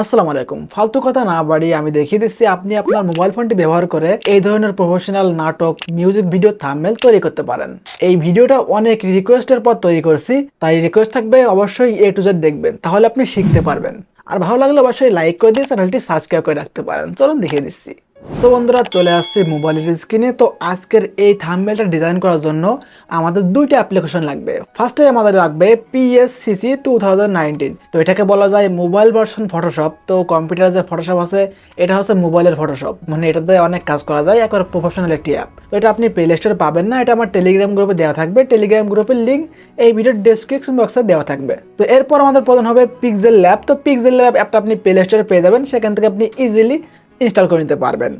আসসালামু আলাইকুম। ফালতু কথা না বাড়িয়ে আমি দেখিয়ে দিচ্ছি, আপনি আপনার মোবাইল ফোনটি ব্যবহার করে এই ধরনের প্রফেশনাল নাটক মিউজিক ভিডিও থামমেল তৈরি করতে পারেন। এই ভিডিওটা অনেক রিকোয়েস্টের পর তৈরি করছি, তাই রিকোয়েস্ট থাকবে অবশ্যই এ টু জেড দেখবেন, তাহলে আপনি শিখতে পারবেন। আর ভালো লাগলে অবশ্যই লাইক করে দিয়ে চ্যানেলটি সাবস্ক্রাইব করে রাখতে পারেন। চলুন দেখিয়ে দিচ্ছি। সো বন্ধুরা, চলে আসছে মোবাইলের স্ক্রিনে তো আজকের এই থাম্বনেলটা ডিজাইন করার জন্য আমাদের দুইটা অ্যাপ্লিকেশন লাগবে। ফার্স্টে আমাদের লাগবে পিএসসিসি টু থাউজেন্ড তো এটাকে বলা যায় মোবাইল ভার্সন ফটোশপ তো কম্পিউটারে যে ফটোশপ আছে, এটা হচ্ছে মোবাইলের ফটোশপ মানে এটাতে অনেক কাজ করা যায়, একবার প্রফেশনাল একটি অ্যাপ তো এটা আপনি প্লে স্টোরে পাবেন না, এটা আমার টেলিগ্রাম গ্রুপে দেওয়া থাকবে। টেলিগ্রাম গ্রুপের লিঙ্ক এই ভিডিওর ডেসক্রিপশন বক্সে দেওয়া থাকবে। তো এরপর আমাদের প্রধান হবে পিক্সেল ল্যাব তো পিক্সেল ল্যাব অ্যাপটা আপনি প্লে স্টোরে পেয়ে যাবেন। সেখান থেকে আপনি ইজিলি ইনস্টল করে নিতে পারবেন।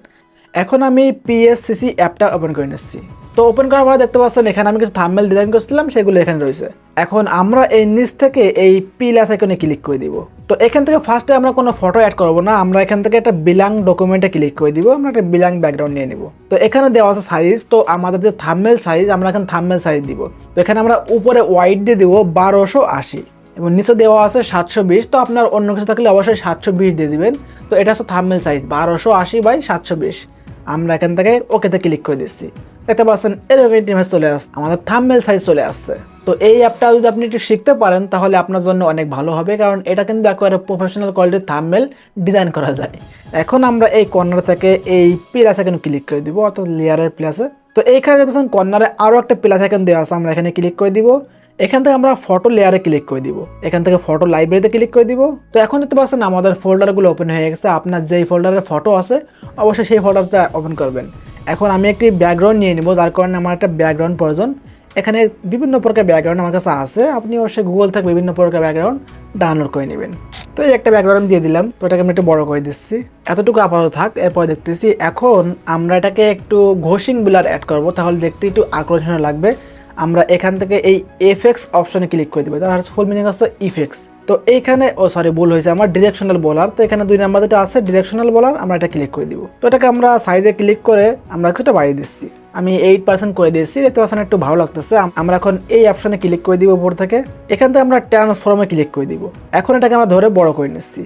এখন আমি পিএসসিসি অ্যাপটা ওপেন করে নিচ্ছি। তো ওপেন করার পরে দেখতে পাচ্ছেন, এখানে আমি কিছু থাম্বনেল ডিজাইন করছিলাম, সেগুলো এখানে রয়েছে। এখন আমরা এই নিচ থেকে এই পিলাস আইকনে ক্লিক করে দিব। তো এখান থেকে ফার্স্টে আমরা কোনো ফটো অ্যাড করব না, আমরা এখান থেকে একটা বিলাং ডকুমেন্টে ক্লিক করে দিব, আমরা একটা বিলাং ব্যাকগ্রাউন্ড নিয়ে নিব। তো এখানে দেওয়া আছে সাইজ তো আমাদের যে থাম্বনেল সাইজ আমরা এখানে থাম্বনেল সাইজ দিব। তো এখানে আমরা উপরে ওয়াইড দিয়ে দিব বারোশো আশি। এবং নিচে দেওয়া আছে সাতশো বিশ, তো আপনার অন্য কিছু থাকলে অবশ্যই সাতশো বিশ দিয়ে দিবেন। তো এটা হচ্ছে থাম্বনেল সাইজ বারোশো আশি বাই সাতশো বিশ। আমরা এখান থেকে ওকেতে ক্লিক করে দিচ্ছি। দেখতে পাচ্ছেন, এরকম একটি ইমেজ চলে আসছে, আমাদের থাম্বনেল সাইজ চলে আসছে। তো এই অ্যাপটা যদি আপনি একটু শিখতে পারেন, তাহলে আপনার জন্য অনেক ভালো হবে, কারণ এটা কিন্তু একেবারে প্রফেশনাল কোয়ালিটির থাম্বনেল ডিজাইন করা যায়। এখন আমরা এই কর্নার থেকে এই প্লাস এখন ক্লিক করে দিব, অর্থাৎ লেয়ারের প্লাসে তো এইখানে দেখছেন কর্নারে আরও একটা প্লাস এখন দেওয়া আছে, আমরা এখানে ক্লিক করে দিব। এখান থেকে আমরা ফটো লেয়ারে ক্লিক করে দিব। এখান থেকে ফটো লাইব্রেরিতে ক্লিক করে দিব। তো এখন দেখতে পাচ্ছেন আমাদের ফোল্ডারগুলো ওপেন হয়ে গেছে। আপনার যেই ফোল্ডারে ফটো আছে, অবশ্যই সেই ফোল্ডারটা ওপেন করবেন। এখন আমি একটি ব্যাকগ্রাউন্ড নিয়ে নিব, যার কারণে আমার একটা ব্যাকগ্রাউন্ড প্রয়োজন। এখানে বিভিন্ন প্রকার ব্যাকগ্রাউন্ড আমার কাছে আছে। আপনি অবশ্যই গুগল থেকে বিভিন্ন প্রকার ব্যাকগ্রাউন্ড ডাউনলোড করে নেবেন। তো এই একটা ব্যাকগ্রাউন্ড দিয়ে দিলাম। তো এটাকে আমি একটু বড় করে দিচ্ছি। এতটুকু আপাতত থাক, এরপর দেখতেছি এখন আমরা এটাকে একটু ঘোষিং বিলার অ্যাড করব। তাহলে দেখতে একটু আকর্ষণীয় লাগবে। আমরা এখান থেকে এই এফেক্স অপশনে ক্লিক করে দিব। তার ফুল মিনিং হচ্ছে ইফেক্স তো এইখানে, ও সরি ভুল হয়েছে আমার ডিরেকশনাল বলার। তো এখানে দুই নাম্বার যেটা আছে ডিরেকশনাল বলার, আমরা এটা ক্লিক করে দিব। তো এটাকে আমরা সাইজে ক্লিক করে আমরা কিছুটা বাড়িয়ে দিচ্ছি। আমি এইট পার্সেন্ট করে দিয়েছি, দেখতে পাচ্ছেন একটু ভালো লাগতেছে। আমরা এখন এই অপশনে ক্লিক করে দিব উপর থেকে। এখান থেকে আমরা ট্রান্সফর্মে ক্লিক করে দিব। এখন এটাকে আমরা ধরে বড় করে নিচ্ছি।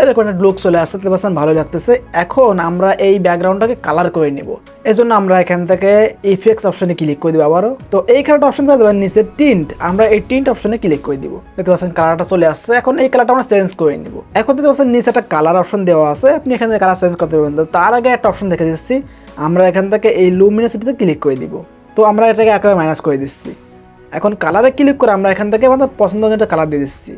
এরকম একটা লুক চলে আসছে আসতে পারছেন ভালো লাগতেছে। এখন আমরা এই ব্যাকগ্রাউন্ডটাকে কালার করে নিব। এই জন্য আমরা এখান থেকে ইফেক্টস অপশনে ক্লিক করে দিব আবারও। তো এই কালারটা অপশন পেয়ে যাবেন নিচে টিন্ট আমরা এই টিন্ট অপশনে ক্লিক করে দিব। দেখতে পাচ্ছেন কালারটা চলে আসছে। এখন এই কালারটা আমরা চেঞ্জ করে নিব। এখন দেখতে পাচ্ছেন, নিচে একটা কালার অপশন দেওয়া আছে। আপনি এখানে কালার চেঞ্জ করতে পারবেন। তার আগে একটা অপশন দেখে দিচ্ছি। আমরা এখান থেকে এই লুমিনাসিটিতে ক্লিক করে দিব। তো আমরা এটাকে একেবারে মাইনাস করে দিচ্ছি। এখন কালারে ক্লিক করে আমরা এখান থেকে আমাদের পছন্দ অনুযায়ী কালার দিয়ে দিচ্ছি।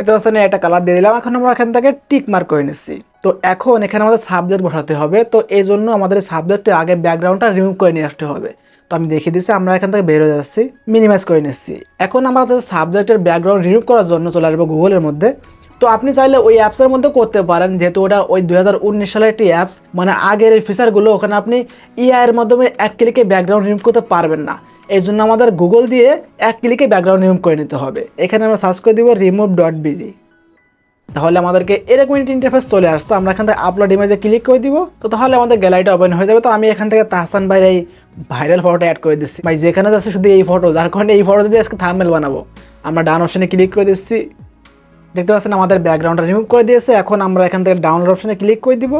এটা হচ্ছে একটা কালার দিয়ে দিলাম। এখন আমরা এখান থেকে টিক মার্ক করে নিচ্ছি। তো এখন এখানে আমাদের সাবজেক্ট বসাতে হবে। তো এই জন্য আমাদের সাবজেক্টের আগে ব্যাকগ্রাউন্ডটা রিমুভ করে নিয়ে আসতে হবে। তো আমি দেখিয়ে দিচ্ছি, আমরা এখান থেকে বের হয়ে যাচ্ছি। মিনিমাইজ করে নিচ্ছি। এখন আমাদের সাবজেক্টের ব্যাকগ্রাউন্ড রিমুভ করার জন্য চলে আসব গুগলের মধ্যে। তো আপনি চাইলে ওই অ্যাপসের মধ্যে করতে পারেন, যেহেতু ওটা ওই দুই হাজার উনিশ সালের একটি অ্যাপস মানে আগের এই ফিচারগুলো ওখানে আপনি ইআই এর মাধ্যমে এক ক্লিকে ব্যাকগ্রাউন্ড রিমুভ করতে পারবেন না। এই জন্য আমাদের গুগল দিয়ে এক ক্লিকে ব্যাকগ্রাউন্ড রিমুভ করে নিতে হবে। এখানে আমরা সার্চ করে দিব রিমুভ ডট বিজি তাহলে আমাদেরকে এরকম একটি ইন্টারফেস চলে আসছে। আমরা এখান থেকে আপলোড ইমেজে ক্লিক করে দিব। তো তাহলে আমাদের গ্যালারিটা ওপেন হয়ে যাবে। তো আমি এখান থেকে তাহসান ভাইয়ের এই ভাইরাল ফটোটা অ্যাড করে দিচ্ছি। ভাই, যেখানে যাচ্ছে শুধু এই ফটো যার কারণে এই ফটো দিয়ে আজকে থাম্বনেল বানাবো। আমরা ডান অপশনে ক্লিক করে দিচ্ছি। দেখতে পাচ্ছেন আমাদের ব্যাকগ্রাউন্ডটা রিমুভ করে দিয়েছে। এখন আমরা এখান থেকে ডাউনলোড অপশনে ক্লিক করে দিব।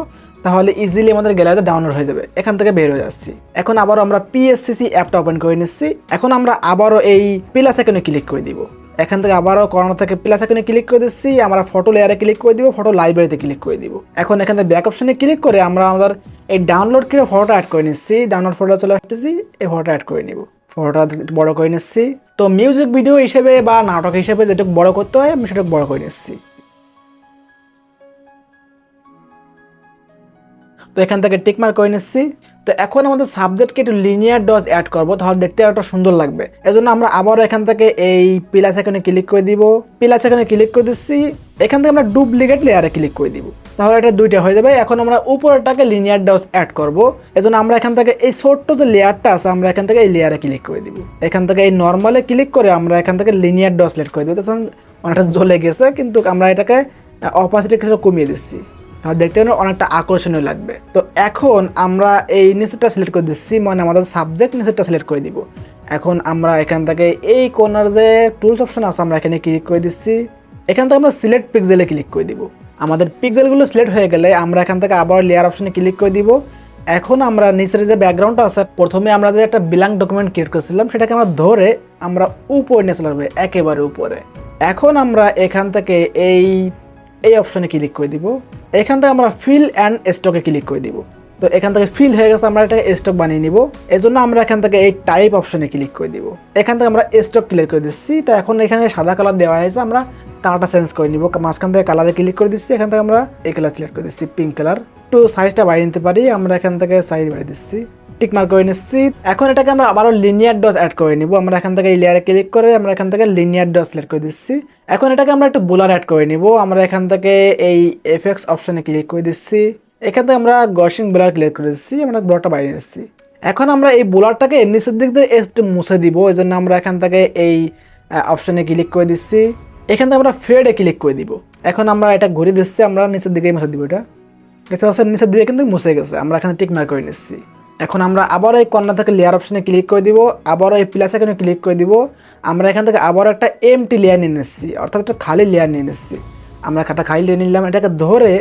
তাহলে ইজিলি আমাদের গ্যালারিতে ডাউনলোড হয়ে যাবে। এখান থেকে বের হয়ে যাচ্ছি। এখন আবারও আমরা পিএসসিসি অ্যাপটা ওপেন করে নিচ্ছি। এখন আমরা আবারও এই প্লাস এখানে ক্লিক করে দিব। এখান থেকে আবারও কর্নার থেকে প্লাস এখানে ক্লিক করে দিচ্ছি। আমরা ফটো লেয়ারে ক্লিক করে দিব ফটো লাইব্রেরিতে ক্লিক করে দিব। এখন এখান থেকে ব্যাক অপশনে ক্লিক করে আমরা আমাদের এই ডাউনলোড করে ফটোটা অ্যাড করে নিচ্ছি। ডাউনলোড ফটোটা চলে আসতেছি, এই ফটোটা অ্যাড করে নিব। ফটোটা বড় করে নিচ্ছি। তো মিউজিক ভিডিও হিসেবে বা নাটক হিসেবে যেটুকু বড় করতে হয়, আমি সেটুকু বড় করে নিচ্ছি। তো এখান থেকে টিকমার্ক করে নিচ্ছি। তো এখন আমাদের সাবজেক্টকে একটু লিনিয়ার ডজ অ্যাড করব, তাহলে দেখতে একটা সুন্দর লাগবে। এজন্য আমরা আবারও এখান থেকে এই পিলাস এখানে ক্লিক করে দিব। পিলাস এখানে ক্লিক করে দিচ্ছি, এখান থেকে আমরা ডুপ্লিকেট লেয়ারে ক্লিক করে দিব। তাহলে এটা দুইটা হয়ে যাবে। এখন আমরা উপরেরটাকে লিনিয়ার ডজ অ্যাড করব। এজন্য আমরা এখান থেকে এই ছোট্ট যে লেয়ারটা আছে, আমরা এখান থেকে এই লেয়ারে ক্লিক করে দিব। এখান থেকে এই নর্মালে ক্লিক করে আমরা এখান থেকে লিনিয়ার ডজ সিলেক্ট করে দিব। তখন অনেকটা জ্বলে গেছে, কিন্তু আমরা এটাকে অপাসিটি কিছু কমিয়ে দিচ্ছি। তাহলে দেখতে গেলে অনেকটা আকর্ষণীয় লাগবে। তো এখন আমরা এই নিচেরটা সিলেক্ট করে দিচ্ছি মানে আমাদের সাবজেক্ট নিচেরটা সিলেক্ট করে দিব। এখন আমরা এখান থেকে এই কোনার যে টুলস অপশন আছে, আমরা এখানে ক্লিক করে দিচ্ছি। এখান থেকে আমরা সিলেক্ট পিক্সেলে ক্লিক করে দিব। আমাদের পিক্সেলগুলো সিলেক্ট হয়ে গেলে আমরা এখান থেকে আবার লেয়ার অপশনে ক্লিক করে দিব। এখন আমরা নিচের যে ব্যাকগ্রাউন্ডটা আছে, প্রথমে আমরা যে একটা ব্ল্যাঙ্ক ডকুমেন্ট ক্রিয়েট করেছিলাম, সেটাকে আমরা ধরে আমরা উপরে নিয়ে চলে একেবারে উপরে। এখন আমরা এখান থেকে এই এই অপশনে ক্লিক করে দিব। এখান থেকে আমরা ফিল অ্যান্ড স্টকে ক্লিক করে দিব। তো এখান থেকে ফিল হয়ে গেছে, আমরা এটা স্টক বানিয়ে নিব। এজন্য আমরা এখান থেকে এই টাইপ অপশনে ক্লিক করে দিব। এখান থেকে আমরা স্টক ক্লিক করে দিচ্ছি। তো এখন এখানে সাদা কালার দেওয়া হয়েছে, আমরা কালারটা চেঞ্জ করে নিব। মাঝখান থেকে কালারে ক্লিক করে দিচ্ছি, এখান থেকে আমরা এই কালার সিলেক্ট করে দিচ্ছি পিঙ্ক কালার একটু সাইজটা বাড়িয়ে নিতে পারি, আমরা এখান থেকে সাইজ বাড়িয়ে দিচ্ছি। টিক মার্ক করে নিচ্ছি। এখন এটাকে আমরা আবারও লিনিয়ার ডস অ্যাড করে নিব। আমরা এখান থেকে এই লেয়ারে ক্লিক করে, আমরা এখান থেকে লিনিয়ার ডস সিলেক্ট করে দিচ্ছি। এখন এটাকে আমরা একটু বোলার অ্যাড করে নিব। আমরা এখান থেকে এই এফএক্স অপশনে ক্লিক করে দিচ্ছি। এখান থেকে আমরা গসিং বোলার ক্লিক করে দিচ্ছি, আমরা বোলারটা বাইরে দিচ্ছি এখন আমরা এই বোলারটাকে নিচের দিক দিয়ে একটু মুছে দিব, এই জন্য আমরা এখান থেকে এই অপশনে ক্লিক করে দিচ্ছি। এখান থেকে আমরা ফ্রেডে ক্লিক করে দিব। এখন আমরা এটা ঘুরে দিচ্ছি, আমরা নিচের দিকে মুছে দিব এটা। দেখতে পাচ্ছেন, নিচের দিকে কিন্তু মুছে গেছে, আমরা এখানে টিক মার্ক করে নিচ্ছি। এখন আমরা আবার এই কর্নার থেকে লেয়ার অপশনে ক্লিক করে দিব, আবার এই প্লাস এখানে ক্লিক করে দিব। আমরা এখান থেকে আবার একটা এমটি লেয়ার নিয়ে নিচ্ছি, অর্থাৎ একটা খালি লেয়ার নিয়ে নিচ্ছি। আমরা একটা খালি লেয়ার নিলাম, এটাকে ধরে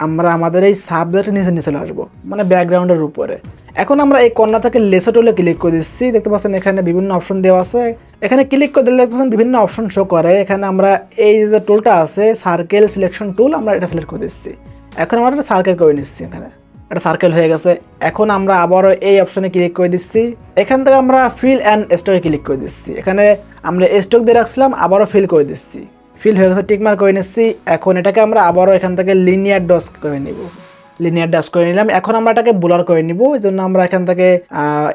আমরা আমাদের এই সাবজেক্ট নিচে নিচে আসব মানে ব্যাকগ্রাউন্ডের উপরে। এখন আমরা এই কর্নার থেকে লেসা টুলে ক্লিক করে দিচ্ছি, দেখতে পাচ্ছেন এখানে বিভিন্ন অপশন দেওয়া আছে। এখানে ক্লিক করে দিলে দেখতে পাচ্ছেন বিভিন্ন অপশন শো করে। এখানে আমরা এই যে টুলটা আছে সার্কেল সিলেকশন টুল আমরা এটা সিলেক্ট করে দিচ্ছি। এখন আমরা একটা সার্কেল করে নিচ্ছি এখানে। একটা সার্কেল হয়ে গেছে। এখন আমরা আবারও এই অপশনে ক্লিক করে দিচ্ছি। এখান থেকে আমরা ফিল অ্যান্ড স্টকে ক্লিক করে দিচ্ছি। এখানে আমরা স্টক দিয়ে রাখছিলাম, আবারও ফিল করে দিচ্ছি। ফিল হয়ে গেছে টিকমার করে নিচ্ছি। এখন এটাকে আমরা আবারও এখান থেকে লিনিয়ার ডস করে নিব। লিনিয়ার ডাস করে নিলাম। এখন আমরা এটাকে বুলার করে নিব। এই জন্য আমরা এখান থেকে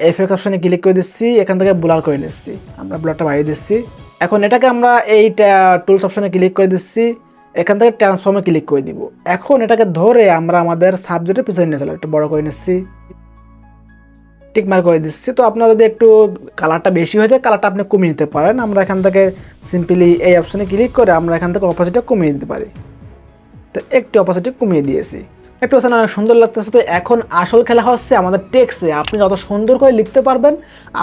এফএক্স অপশনে ক্লিক করে দিচ্ছি। এখান থেকে বুলার করে নিচ্ছি। আমরা বুলারটা বাড়িয়ে দিচ্ছি। এখন এটাকে আমরা এই টুলস অপশনে ক্লিক করে দিচ্ছি। এখান থেকে ট্রান্সফর্মে ক্লিক করে দিব। এখন এটাকে ধরে আমরা আমাদের সাবজেক্টের পিছনে নিয়ে চলো, একটু বড় করে নিচ্ছি। টিক মার্ক করে দিচ্ছি। তো আপনার যদি একটু কালারটা বেশি হয়ে যায় কালারটা আপনি কমিয়ে নিতে পারেন। আমরা এখান থেকে সিম্পলি এই অপশনে ক্লিক করে আমরা এখান থেকে অপোজিটটা কমিয়ে দিতে পারি। তো একটি অপোজিটে কমিয়ে দিয়েছি। একটু পাচ্ছেন অনেক সুন্দর লাগতেছে। তো এখন আসল খেলা হচ্ছে আমাদের টেক্সে আপনি যত সুন্দর করে লিখতে পারবেন,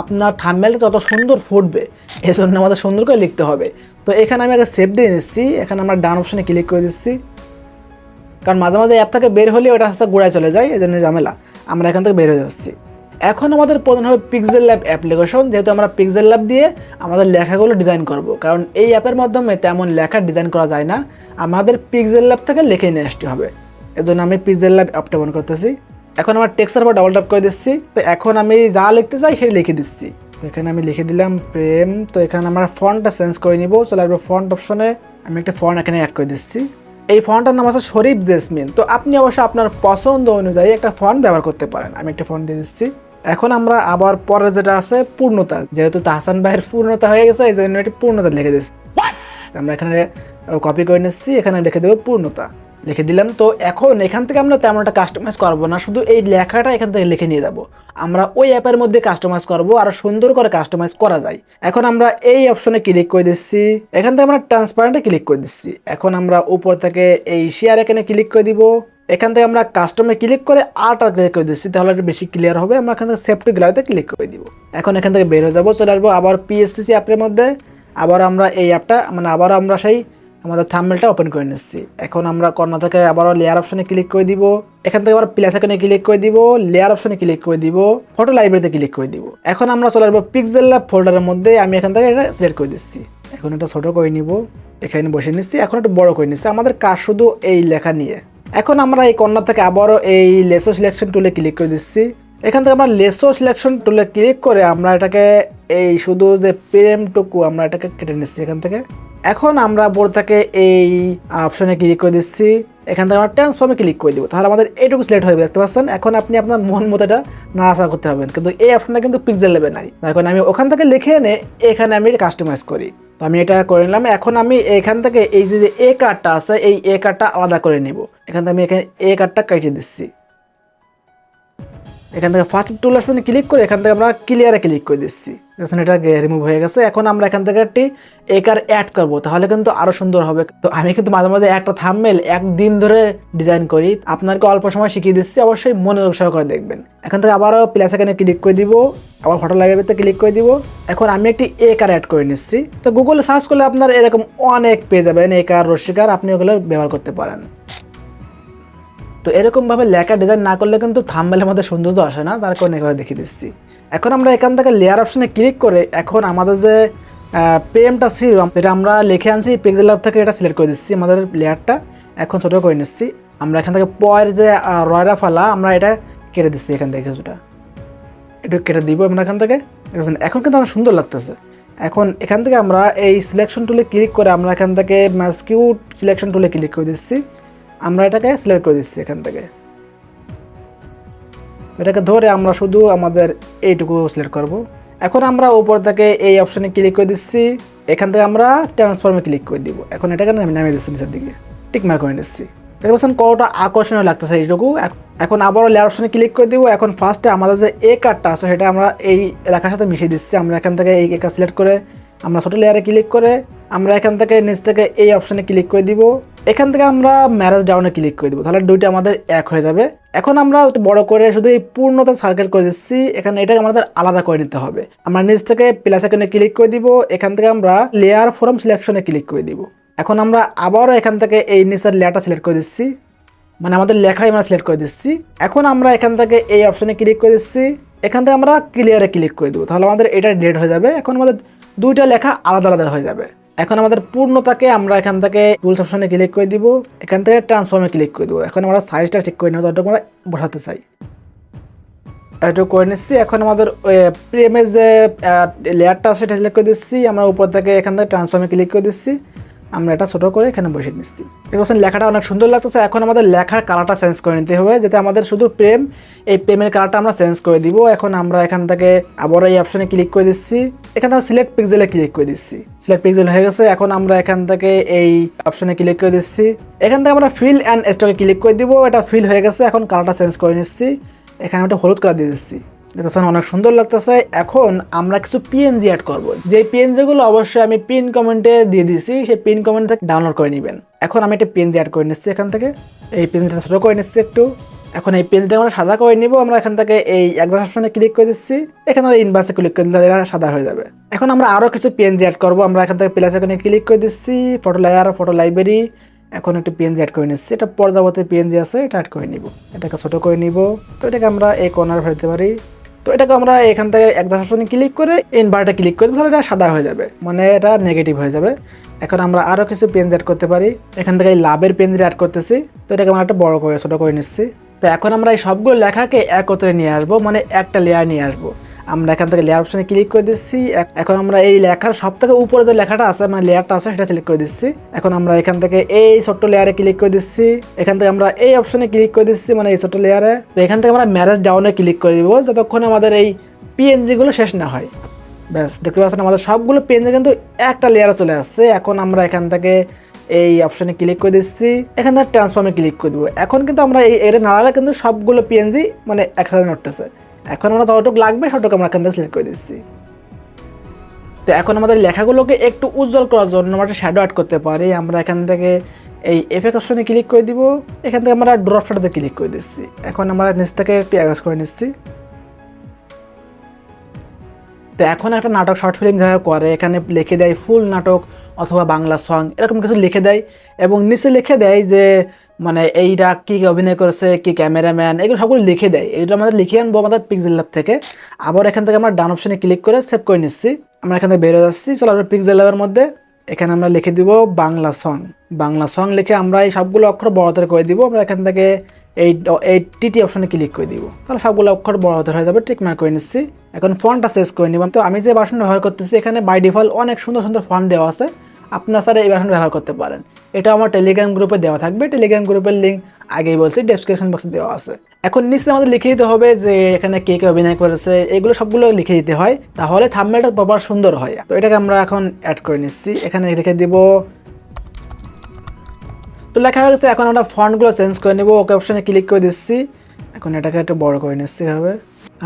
আপনার থাম্বেলটা তত সুন্দর ফুটবে। এই জন্য আমাদের সুন্দর করে লিখতে হবে। তো এখানে আমি আগে সেভ দিয়ে নিচ্ছি এখানে আমরা ডান অপশনে ক্লিক করে দিচ্ছি। কারণ মাঝে মাঝে অ্যাপ থেকে বের হলে ওটা হচ্ছে গোড়ায় চলে যায় এই জন্য ঝামেলা। আমরা এখান থেকে বের হয়ে যাচ্ছি। এখন আমাদের প্রধান হবে পিক্সেল ল্যাব অ্যাপ্লিকেশন যেহেতু আমরা পিক্সেল ল্যাব দিয়ে আমাদের লেখাগুলো ডিজাইন করব। কারণ এই অ্যাপের মাধ্যমে তেমন লেখা ডিজাইন করা যায় না। আমাদের পিক্সেল ল্যাব থেকে লিখে নিয়ে আসতে হবে। এজন্য আমি পিক্সেল ল্যাব অ্যাপটা অন করতেছি। এখন আমার টেক্সটার উপর ডাবল ট্যাপ করে দিচ্ছি। তো এখন আমি যা লিখতে চাই সেটা লিখে দিচ্ছি। তো এখানে আমি লিখে দিলাম প্রেম তো এখানে আমরা ফন্টটা চেঞ্জ করে নিব। চলে আসব ফন্ট অপশনে আমি একটা ফন্ট এখানে অ্যাড করে দিচ্ছি। এই ফন্টটার নাম আছে শরীফ জেসমিন তো আপনি অবশ্যই আপনার পছন্দ অনুযায়ী একটা ফন্ট ব্যবহার করতে পারেন। আমি একটা ফন্ট দিয়ে দিচ্ছি। এখন আমরা আবার পরে যেটা আছে পূর্ণতা। যেহেতু তাহসান ভাইয়ের পূর্ণতা হয়ে গেছে এই জন্য এটি পূর্ণতা লিখে দিচ্ছি আমরা এখানে কপি করে নিচ্ছি এখানে লিখে দেবো পূর্ণতা। লিখে দিলাম তো এখন এখান থেকে আমরা তেমন একটা কাস্টমাইজ করব না শুধু এই লেখাটা এখান থেকে লিখে নিয়ে যাব। আমরা ওই অ্যাপের মধ্যে কাস্টমাইজ করব আর সুন্দর করে কাস্টমাইজ করা যায়। এখন আমরা এই অপশনে ক্লিক করে দিচ্ছি। এখান থেকে আমরা ট্রান্সপারেন্টে ক্লিক করে দিচ্ছি। এখন আমরা উপর থেকে এই শেয়ার এখানে ক্লিক করে দিব। এখান থেকে আমরা কাস্টমে ক্লিক করে আর্টটা ক্লিক করে দিচ্ছি, তাহলে একটু বেশি ক্লিয়ার হবে। আমরা এখান থেকে সেফটি গ্যালারিতে ক্লিক করে দিব। এখন এখান থেকে বের হয়ে যাব, চলে আসব আবার পিএসসিসি অ্যাপের মধ্যে। আবার আমরা এই অ্যাপটা মানে আবার আমরা সেই আমাদের থাম্বেলটা ওপেন করে নিচ্ছি। এখন আমরা কর্নার থেকে আবারও লেয়ার অপশনে ক্লিক করে দিব। এখান থেকে আবার প্লাস এখানে ক্লিক করে দিব লেয়ার অপশনে ক্লিক করে দিব ফটো লাইব্রেরিতে ক্লিক করে দিব। এখন আমরা চলে আসব পিক্সেল ল্যাব ফোল্ডারের মধ্যে, আমি এখান থেকে এটা সিলেক্ট করে দিচ্ছি। এখন এটা ছোট করে নিব, এখানে বসে নিচ্ছি, এখন একটু বড় করে নিচ্ছি। আমাদের কাজ শুধু এই লেখা নিয়ে। এখন আমরা এই কর্নার থেকে আবারও এই লেসো সিলেকশন টুলে ক্লিক করে দিচ্ছি। এখান থেকে আমরা লেসো সিলেকশন টুলে ক্লিক করে আমরা এটাকে এই শুধু যে প্রেমটুকু আমরা এটাকে কেটে নিচ্ছি এখান থেকে। এখন আমরা বোর্ড থেকে এই অপশনে ক্লিক করে দিচ্ছি। এখান থেকে আমরা ট্রান্সফর্মে ক্লিক করে দিব। তাহলে আমাদের এইটুকু সিলেক্ট হয়ে দেখতে পাচ্ছেন? এখন আপনি আপনার মন মতোটা নাড়াচাড়া করতে পারবেন। কিন্তু এই অপশনটা কিন্তু পিক্সেল লেভেল নাই। এখন আমি ওখান থেকে লিখে এনে এখানে আমি কাস্টমাইজ করি। তো আমি এটা করে নিলাম। এখন আমি এখান থেকে এই যে যে এ কার্ডটা আছে, এই এ কার্ডটা আলাদা করে নেব। এখান থেকে আমি এখানে এ কার্ডটা কেটে দিচ্ছি। এখান থেকে ফার্স্ট টুল আসবেন ক্লিক করে এখান থেকে আমরা ক্লিয়ারে ক্লিক করে দিচ্ছি। দেখছেন, এটা রিমুভ হয়ে গেছে। এখন আমরা এখান থেকে একটি একার অ্যাড করব, তাহলে কিন্তু আরও সুন্দর হবে। তো আমি কিন্তু মাঝে মাঝে একটা থামমেল একদিন ধরে ডিজাইন করি। আপনাকে অল্প সময় শিখিয়ে দিচ্ছি, অবশ্যই মনোযোগ সহকারে দেখবেন। এখান থেকে আবারও প্লাস এখানে ক্লিক করে দিব, আবার ফটো লাইব্রেরিতে ক্লিক করে দিব। এখন আমি একটি এ কার অ্যাড করে নিচ্ছি। তো গুগলে সার্চ করলে আপনার এরকম অনেক পেয়ে যাবেন এ কার রশ্মিকার, আপনি ওগুলো ব্যবহার করতে পারেন। তো এরকমভাবে লেখা ডিজাইন না করলে কিন্তু থাম্বেলের মধ্যে সৌন্দর্য আসে না তার কারণে এভাবে দেখিয়ে দিচ্ছি। এখন আমরা এখান থেকে লেয়ার অপশনে ক্লিক করে এখন আমাদের যে পেমটা ছিল যেটা আমরা লিখে আনছি পিক্সেল ল্যাব থেকে এটা সিলেক্ট করে দিচ্ছি আমাদের লেয়ারটা এখন ছোটো করে নিচ্ছি। আমরা এখান থেকে পয়ের যে রয়রা ফালা আমরা এটা কেটে দিচ্ছি এখান থেকে কিছুটা। একটু কেটে দিব আমরা এখান থেকে। দেখছেন, এখন কিন্তু আমার সুন্দর লাগতেছে। এখন এখান থেকে আমরা এই সিলেকশন টুলে ক্লিক করে আমরা এখান থেকে ম্যাসকিউট সিলেকশন টুলে ক্লিক করে দিচ্ছি। আমরা এটাকে সিলেক্ট করে দিচ্ছি এখান থেকে। এটাকে ধরে আমরা শুধু আমাদের এইটুকু সিলেক্ট করব। এখন আমরা উপর থেকে এই অপশানে ক্লিক করে দিচ্ছি। এখান থেকে আমরা ট্রান্সফর্মে ক্লিক করে দিব। এখন এটাকে নামে নামিয়ে দিচ্ছি নিচের দিকে। টিক মার্ক করে নিচ্ছি। দেখতে পাচ্ছেন কতটা আকর্ষণীয় লাগতেছে এইটুকু। এখন আবারও লেয়ার অপশানে ক্লিক করে দিব। এখন ফার্স্টে আমাদের যে এ কার্ডটা আছে, সেটা আমরা এই এলাকার সাথে মিশিয়ে দিচ্ছি। আমরা এখান থেকে এই একা সিলেক্ট করে, আমরা ছোটো লেয়ারে ক্লিক করে, আমরা এখান থেকে নিচ থেকে এই অপশানে ক্লিক করে দিব। এখান থেকে আমরা ম্যারেজ ডাউনে ক্লিক করে দেবো। তাহলে দুইটা আমাদের এক হয়ে যাবে। এখন আমরা একটু বড় করে শুধু এই পূর্ণতা সার্কেল করে দিচ্ছি। এখানে এটাকে আমাদের আলাদা করে নিতে হবে। আমরা নিচ থেকে প্লাস এখানে ক্লিক করে দিব। এখান থেকে আমরা লেয়ার ফরম সিলেকশনে ক্লিক করে দিব। এখন আমরা আবারও এখান থেকে এই নিচের লেয়ারটা সিলেক্ট করে দিচ্ছি। মানে আমাদের লেখাই আমরা সিলেক্ট করে দিচ্ছি। এখন আমরা এখান থেকে এই অপশনে ক্লিক করে দিচ্ছি। এখান থেকে আমরা ক্লিয়ারে ক্লিক করে দেবো। তাহলে আমাদের এটা ডিলেট হয়ে যাবে। এখন আমাদের দুইটা লেখা আলাদা আলাদা হয়ে যাবে। এখন আমাদের পূর্ণতাকে আমরা এখান থেকে টুলস অপশনে ক্লিক করে দিব। এখান থেকে ট্রান্সফর্মে ক্লিক করে দেবো। এখন আমরা সাইজটা ঠিক করে নেব, যতটুকু আমরা বসাতে চাই। এটুকু করে নিচ্ছি। এখন আমাদের প্রেমের যে লেয়ারটা সেটা সিলেক্ট করে দিচ্ছি। আমরা উপর থেকে এখান থেকে ট্রান্সফর্মে ক্লিক করে দিচ্ছি। আমরা এটা ছোটো করে এখানে বসিয়ে নিচ্ছি দেখতে লেখাটা অনেক সুন্দর লাগতেছে। এখন আমাদের লেখার কালারটা চেঞ্জ করে নিতে হবে, যাতে আমাদের শুধু প্রেম, এই প্রেমের কালারটা আমরা চেঞ্জ করে দিব। এখন আমরা এখান থেকে আবার এই অপশনে ক্লিক করে দিচ্ছি। এখান থেকে সিলেক্ট পিক্সেলে ক্লিক করে দিচ্ছি। সিলেক্ট পিক্সেল হয়ে গেছে, এখন আমরা এখান থেকে এই অপশনে ক্লিক করে দিচ্ছি। এখান থেকে আমরা ফিল অ্যান্ড স্টকে ক্লিক করে দিব, এটা ফিল হয়ে গেছে, এখন কালারটা চেঞ্জ করে নিচ্ছি। এখানে একটা হলুদ কালার দিয়ে দিচ্ছি। দেখতেছেন অনেক সুন্দর লাগতেছে। এখন আমরা কিছু পিএনজি অ্যাড করব। যে পিএনজি গুলো অবশ্যই আমি পিন কমেন্টে দিয়ে দিয়েছি, সেই পিন কমেন্ট থেকে ডাউনলোড করে নেবেন। এখন আমি একটা পিএনজি অ্যাড করে নিচ্ছি এখান থেকে। এই পিএনজিটা ছোটো করে নিচ্ছি একটু। এখন এই পেজটা আমরা সাদা করে নিব, আমরা এখান থেকে এই অপশনে ক্লিক করে দিচ্ছি। এখানে আমরা ইনভার্সে ক্লিক করে দিলে এটা সাদা হয়ে যাবে। এখন আমরা আরও কিছু পিএনজি অ্যাড করব, আমরা এখান থেকে প্লাস এখানে ক্লিক করে দিচ্ছি ফটো লেয়ার ফটো লাইব্রেরি এখন একটু পিএনজি অ্যাড করে নিচ্ছি, এটা পর্যাবতে পিএনজি আছে, এটা অ্যাড করে নিব। এটাকে ছোটো করে নিব। তো এটাকে আমরা এই কর্নার ফেলতে পারি। তো এটাকে আমরা এখান থেকে একজাম অপশনে ক্লিক করে ইনভার্টার ক্লিক করে তাহলে এটা সাদা হয়ে যাবে। মানে এটা নেগেটিভ হয়ে যাবে। এখন আমরা আরও কিছু পেন অ্যাড করতে পারি। এখান থেকে এই লাভের পেন অ্যাড করতেছি। তো এটাকে আমরা একটা বড় করে, ছোটো করে নিচ্ছি। তো এখন আমরা এই সবগুলো লেখাকে একত্রে নিয়ে আসব মানে একটা লেয়ার নিয়ে আসব। আমরা এখান থেকে লেয়ার অপশনে ক্লিক করে দিচ্ছি। এখন আমরা এই লেখার সব থেকে উপরে যে লেখাটা আছে মানে লেয়ারটা আছে, সেটা সিলেক্ট করে দিচ্ছি। এখন আমরা এখান থেকে এই ছোট্ট লেয়ারে ক্লিক করে দিচ্ছি। এখান থেকে আমরা এই অপশনে ক্লিক করে দিচ্ছি মানে এই ছোট্ট লেয়ারে তো এখান থেকে আমরা ম্যারেজ ডাউনে ক্লিক করে দিব, যতক্ষণ আমাদের এই পিএনজিগুলো শেষ না হয়। ব্যাস, দেখতে পাচ্ছেন আমাদের সবগুলো পেনজে কিন্তু একটা লেয়ারে চলে আসছে। এখন আমরা এখান থেকে এই অপশনে ক্লিক করে দিচ্ছি। এখান থেকে ট্রান্সফর্মে ক্লিক করে দেবো। এখন কিন্তু আমরা এই এটা নাড়ালে কিন্তু সবগুলো পিএনজি মানে একসাথে নড়তেছে। এখন আমরা যতটুকু লাগবে সবটুকু আমরা এখান থেকে সিলেক্ট করে দিচ্ছি। তো এখন আমাদের লেখাগুলোকে একটু উজ্জ্বল করার জন্য আমরা একটা শ্যাডো অ্যাড করতে পারি। আমরা এখান থেকে এই এফেক্ট অপশনে ক্লিক করে দিব। এখান থেকে আমরা ড্রপ শ্যাডোতে ক্লিক করে দিচ্ছি। এখন আমরা নিচ থেকে একটু অ্যাডজাস্ট করে নিচ্ছি। তো এখন একটা নাটক শর্ট ফিল্ম যারা করে, এখানে লিখে দেয় ফুল নাটক অথবা বাংলা সং এরকম কিছু লিখে দেয় এবং নিচে লিখে দেয় যে মানে এইটা কি অভিনয় করেছে, কি ক্যামেরাম্যান, এগুলো সবগুলো লিখে দেয়। এগুলো আমাদের লিখে আনব আমাদের পিক্সেল ল্যাব থেকে। আবার এখান থেকে আমরা ডান অপশনে ক্লিক করে সেভ করে নিচ্ছি। আমরা এখান থেকে বেরো যাচ্ছি। চলো আমরা পিক্সেল ল্যাবের মধ্যে। এখানে আমরা লিখে দিব বাংলা সং বাংলা সং লিখে আমরা এই সবগুলো অক্ষর বড়দের করে দিব। আমরা এখান থেকে এই এই টিটি অপশনে ক্লিক করে দিব। তাহলে সবগুলো অক্ষর বড় হতে হয়ে যাবে। টিক মার্ক করে নিচ্ছি। এখন ফন্টটা শেষ করে নিব তো আমি যে বাসন ব্যবহার করতেছি, এখানে বাই ডিফল্ট অনেক সুন্দর সুন্দর ফন্ট দেওয়া আছে। আপনার স্যার এই বাসন ব্যবহার করতে পারেন। এটা আমার টেলিগ্রাম গ্রুপে দেওয়া থাকবে। টেলিগ্রাম গ্রুপের লিঙ্ক আগেই বলছি ডেসক্রিপশন বক্সে দেওয়া আছে। এখন নিচে আমাদের লিখে দিতে হবে যে এখানে কে কে অভিনয় করেছে, এগুলো সবগুলো লিখে দিতে হয়। তাহলে থাম্বনেলটা প্রপার সুন্দর হয়। তো এটাকে আমরা এখন অ্যাড করে নিচ্ছি। এখানে লিখে দিব। তো লেখা হয়ে গেছে, এখন আমরা ফন্টগুলো চেঞ্জ করে নেব। ওকে অপশানে ক্লিক করে দিচ্ছি। এখন এটাকে একটু বড় করে নিচ্ছি হবে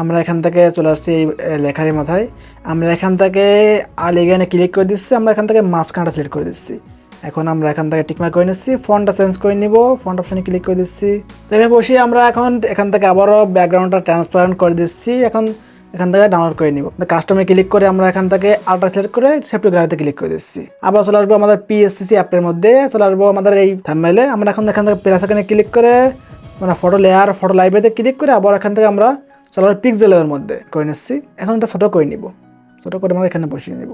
আমরা এখান থেকে চলে আসছি এই লেখারই মাথায়। আমরা এখান থেকে আলিগানে ক্লিক করে দিচ্ছি। আমরা এখান থেকে মাঝখানটা সিলেক্ট করে দিচ্ছি। এখন আমরা এখান থেকে টিকমার্ক করে নিচ্ছি ফন্টটা চেঞ্জ করে নিব ফন্ট অপশনে ক্লিক করে দিচ্ছি। তো বসিয়ে আমরা এখন এখান থেকে আবারও ব্যাকগ্রাউন্ডটা ট্রান্সপারেন্ট করে দিচ্ছি, এখন এখান থেকে ডাউনলোড করে নিব। কাস্টমে ক্লিক করে আমরা এখান থেকে আল্ট্রা সিলেক্ট করে সেভ টু গ্যালারিতে ক্লিক করে দিচ্ছি। আবার চলে আসব আমাদের পিএসসিসি অ্যাপের মধ্যে, চলে আসব আমাদের এই থাম্বনেলে আমরা এখন এখান থেকে প্লাস এখানে ক্লিক করে মানে ফটো লেয়ার ফটো লাইব্রেরিতে ক্লিক করে আবার এখান থেকে আমরা চলে আসব পিক্সেলের মধ্যে করে নিচ্ছি। এখন এটা ছোটো করে নিব। ছোটো করে আমরা এখানে বসিয়ে নিব।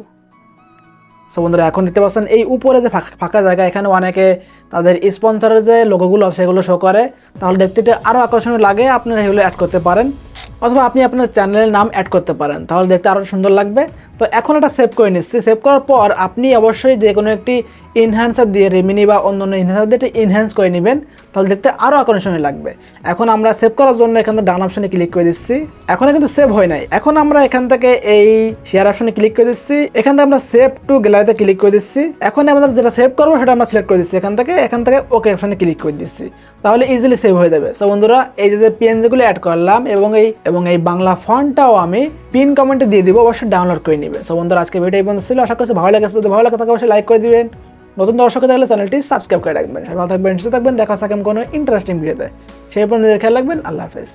সো বন্ধুরা, এখন দেখতে পাচ্ছেন এই উপরে যে ফাঁকা- জায়গা, এখানে অনেকে তাদের স্পন্সরের যে লোগোগুলো আছে সেগুলো শো করে। তাহলে দেখতে আরও আকর্ষণীয় লাগে, আপনারা এগুলো অ্যাড করতে পারেন। অথবা আপনি আপনার চ্যানেলের নাম অ্যাড করতে পারেন। তাহলে দেখতে আরও সুন্দর লাগবে। তো এখন এটা সেভ করে নিচ্ছি। সেভ করার পর আপনি অবশ্যই যে কোনো একটি ইনহ্যান্সার দিয়ে রেমিনি বা অন্য অন্য ইনহ্যান্সার দিয়ে ইনহ্যান্স করে নেবেন, তাহলে দেখতে আরও আকর্ষণীয় লাগবে। এখন আমরা সেভ করার জন্য এখান থেকে ডান অপশানে ক্লিক করে দিচ্ছি। এখন কিন্তু সেভ হয় নাই। এখন আমরা এখান থেকে এই শেয়ার অপশানে ক্লিক করে দিচ্ছি। এখান থেকে আমরা সেভ টু গ্যালারিতে ক্লিক করে দিচ্ছি। এখন আমাদের যেটা সেভ করব সেটা আমরা সিলেক্ট করে দিচ্ছি। এখান থেকে এখান থেকে ওকে অপশনে ক্লিক করে দিচ্ছি। তাহলে ইজিলি সেভ হয়ে যাবে। সো বন্ধুরা, এই যে পিএনজিগুলো অ্যাড করলাম এবং এই এবং এই বাংলা ফন্টটাও আমি পিন কমেন্টে দিয়ে দিব। অবশ্যই ডাউনলোড করে নিবে সো বন্ধুরা আজকে ভিডিও এই পর্যন্ত ছিল। আশা করছি ভালো যদি ভালো লাগে থাকে অবশ্যই লাইক করে দিবেন। নতুন দর্শকে থাকলে চ্যানেলটি সাবস্ক্রাইব করে রাখবেন। ভালো থাকবেন, সুস্থ থাকবেন। দেখা থাকেন কোনো ইন্টারেস্টিং ভিডিওতে সেই পর্যন্ত খেয়াল রাখবেন। আল্লাহ হাফেজ।